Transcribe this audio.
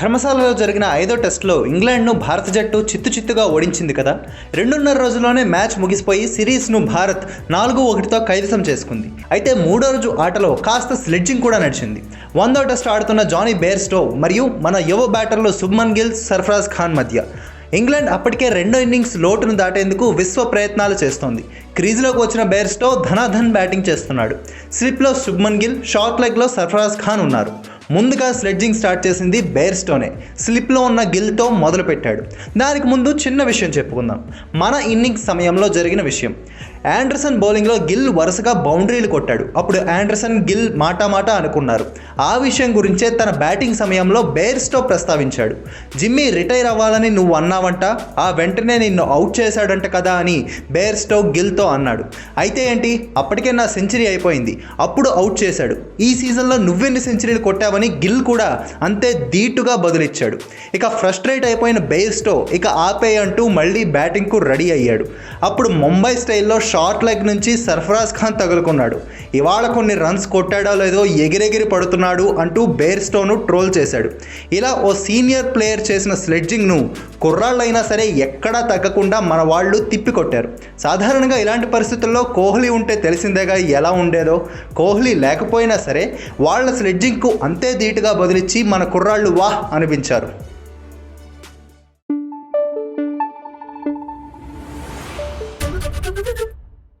ధర్మశాలలో జరిగిన ఐదో టెస్టులో ఇంగ్లాండ్ను భారత జట్టు చిత్తు చిత్తుగా ఓడించింది కదా. రెండున్నర రోజుల్లోనే మ్యాచ్ ముగిసిపోయి సిరీస్ను భారత్ నాలుగు ఒకటితో కైవసం చేసుకుంది. అయితే మూడో రోజు ఆటలో కాస్త స్లెడ్జింగ్ కూడా నడిచింది. వందో టెస్ట్ ఆడుతున్న జానీ బేర్స్టో మరియు మన యువ బ్యాటర్లు శుభ్మన్ గిల్ సర్ఫరాజ్ ఖాన్ మధ్య. ఇంగ్లాండ్ అప్పటికే రెండో ఇన్నింగ్స్ లోటును దాటేందుకు విశ్వ ప్రయత్నాలు చేస్తోంది. క్రీజులోకి వచ్చిన బేర్స్టో ధనాధన్ బ్యాటింగ్ చేస్తున్నాడు. స్లిప్లో శుభ్మన్ గిల్ షార్ట్ లెగ్లో సర్ఫరాజ్ ఖాన్ ఉన్నారు. ముందుగా స్లెడ్జింగ్ స్టార్ట్ చేసింది బేర్స్టోనే స్లిప్లో ఉన్న గిల్తో మొదలుపెట్టాడు. దానికి ముందు చిన్న విషయం చెప్పుకుందాం. మన ఇన్నింగ్స్ సమయంలో జరిగిన విషయం. యాండర్సన్ బౌలింగ్లో గిల్ వరుసగా బౌండరీలు కొట్టాడు. అప్పుడు యాండర్సన్ గిల్ మాటా మాట అనుకున్నారు. ఆ విషయం గురించే తన బ్యాటింగ్ సమయంలో బేర్స్టో ప్రస్తావించాడు. జిమ్మీ రిటైర్ అవ్వాలని నువ్వు అన్నావంట. ఆ వెంటనే నిన్ను అవుట్ చేశాడంట కదా అని బేర్స్టో గిల్తో అన్నాడు. అయితే ఏంటి? అప్పటికే నా సెంచరీ అయిపోయింది. అప్పుడు అవుట్ చేశాడు. ఈ సీజన్లో నువ్వెన్ని సెంచరీలు కొట్టావని గిల్ కూడా అంతే ధీటుగా బదులిచ్చాడు. ఇక ఫ్రస్ట్రేట్ అయిపోయిన బేర్స్టో ఇక ఆపే అంటూ మళ్ళీ బ్యాటింగ్కు రెడీ అయ్యాడు. అప్పుడు ముంబై స్టైల్లో షార్ట్ లెగ్ నుంచి సర్ఫరాజ్ ఖాన్ తగులుకున్నాడు. ఇవాళ కొన్ని రన్స్ కొట్టాడో లేదో ఎగిరెగిరి పడుతున్నాడు అంటూ బేర్స్టోను ట్రోల్ చేశాడు. ఇలా ఓ సీనియర్ ప్లేయర్ చేసిన స్లెడ్జింగ్ను కుర్రాళ్ళైనా సరే ఎక్కడా తగ్గకుండా మన వాళ్ళు తిప్పికొట్టారు. సాధారణంగా ఇలాంటి పరిస్థితుల్లో కోహ్లీ ఉంటే తెలిసిందేగా ఎలా ఉండేదో. కోహ్లీ లేకపోయినా సరే వాళ్ళ స్లెడ్జింగ్కు అంతే ధీటుగా బదిలిచ్చి మన కుర్రాళ్ళు వాహ్ అనిపించారు.